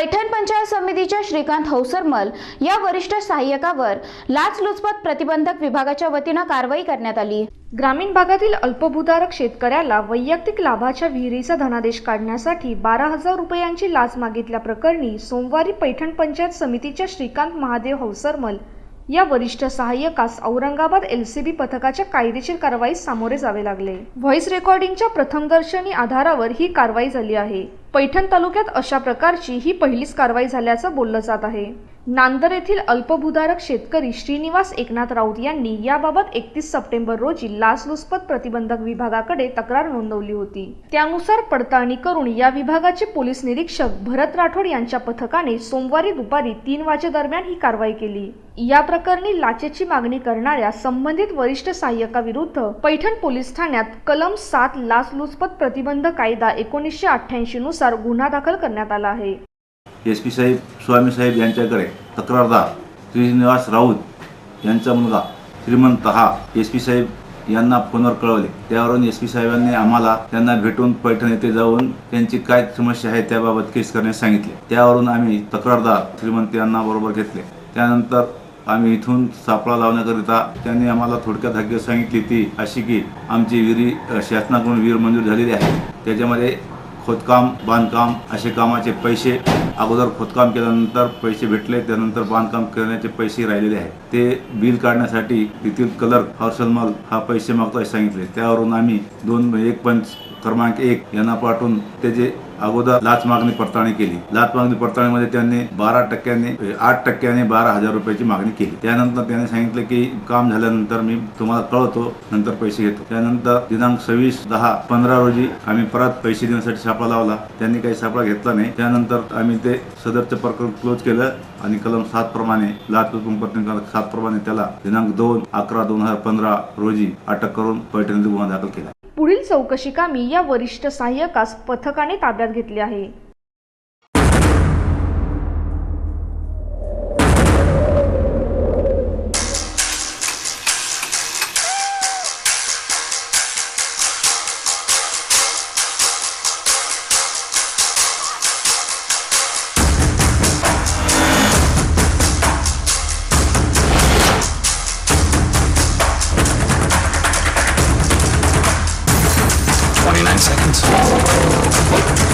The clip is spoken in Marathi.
पैठण पंचायत समितीच्या श्रीकांत हौसरमल या वरिष्ठ सहाय्यकावर लाचलुचपत प्रतिबंधक विभागाच्या वतीनं कारवाई करण्यात आली. ग्रामीण भागातील अल्पभूधारक शेतकऱ्याला वैयक्तिक लाभाच्या विहिरीचा धनादेश काढण्यासाठी बारा हजार रुपयांची लाच मागितल्याप्रकरणी सोमवारी पैठण पंचायत समितीच्या श्रीकांत महादेव हौसरमल या वरिष्ठ सहाय्यकास औरंगाबाद एलसीबी पथकाच्या कायदेशीर कारवाईस सामोरे जावे लागले. व्हॉइस रेकॉर्डिंगच्या प्रथमदर्शनी आधारावर ही कारवाई झाली आहे. पैठण तालुक्यात अशा प्रकारची ही पहिलीच कारवाई झाल्याचं बोललं जात आहे. नांदर येथील अल्पभूधारक शेतकरी श्रीनिवास एकनाथ राऊत यांनी याबाबत एकतीस सप्टेंबर रोजी लाचलुचपत प्रतिबंधक विभागाकडे तक्रार नोंदवली होती. त्यानुसार पडताळणी करून या विभागाचे पोलीस निरीक्षक भरत राठोड यांच्या पथकाने सोमवारी दुपारी तीन वाजेदरम्यान ही कारवाई केली. या प्रकरणी लाचेची मागणी करणाऱ्या संबंधित वरिष्ठ सहाय्यकाविरुद्ध पैठण पोलीस ठाण्यात कलम सात लाचलुचपत प्रतिबंध कायदा एकोणीसशे अठ्ठ्याऐंशी नुसार गुन्हा दाखल करण्यात आला आहे. एस पी साहेब स्वामीसाहेब यांच्याकडे तक्रारदार श्रीनिवास राऊत यांचा मुलगा श्रीमंत हा एस पी साहेब यांना फोनवर कळवले त्यावरून एस पी साहेबांनी आम्हाला त्यांना भेटून पैठण येथे जाऊन त्यांची काय समस्या आहे त्याबाबत केस करण्यास सांगितले. त्यावरून आम्ही तक्रारदार श्रीमंत यांना बरोबर घेतले. त्यानंतर आम्ही इथून सापळा लावण्याकरिता त्यांनी आम्हाला थोडक्यात हकीकत सांगितली ती अशी की आमची विहिरी शासनाकडून विहीर मंजूर झालेली आहे. त्याच्यामध्ये खोदकाम बांधकाम असे कामाचे पैसे अगोदर खोदकाम केल्यानंतर पैसे भेटले त्यानंतर बांधकाम करण्याचे पैसे राहिलेले आहेत. ते बिल काढण्यासाठी तेथील कलर हर्षलमल हा पैसे मागतो असे सांगितले. त्यावरून आम्ही दोन एक पंच क्रमांक एक यांना पाठवून त्याचे अगोदर लाच मागणी पडताळणी केली. लाच मागणी पडताळणीमध्ये त्यांनी बारा टक्क्यांनी आठ टक्क्याने बारा हजार रुपयाची मागणी केली. त्यानंतर त्याने सांगितलं की काम झाल्यानंतर मी तुम्हाला कळवतो नंतर पैसे घेतो. त्यानंतर दिनांक सव्वीस दहा पंधरा रोजी आम्ही परत पैसे देण्यासाठी सापळा लावला. त्यांनी काही सापळा घेतला नाही. त्यानंतर आम्ही ते सदरचं प्रकरण क्लोज केलं आणि कलम सात प्रमाणे लाच सात प्रमाणे त्याला दिनांक दोन अकरा दोन हजार पंधरा रोजी अटक करून पैठणी गुन्हा दाखल केला. पुढील चौकशी कामी या वरिष्ठ सहाय्यकास पथकाने ताब्यात घेतले आहे. Hand.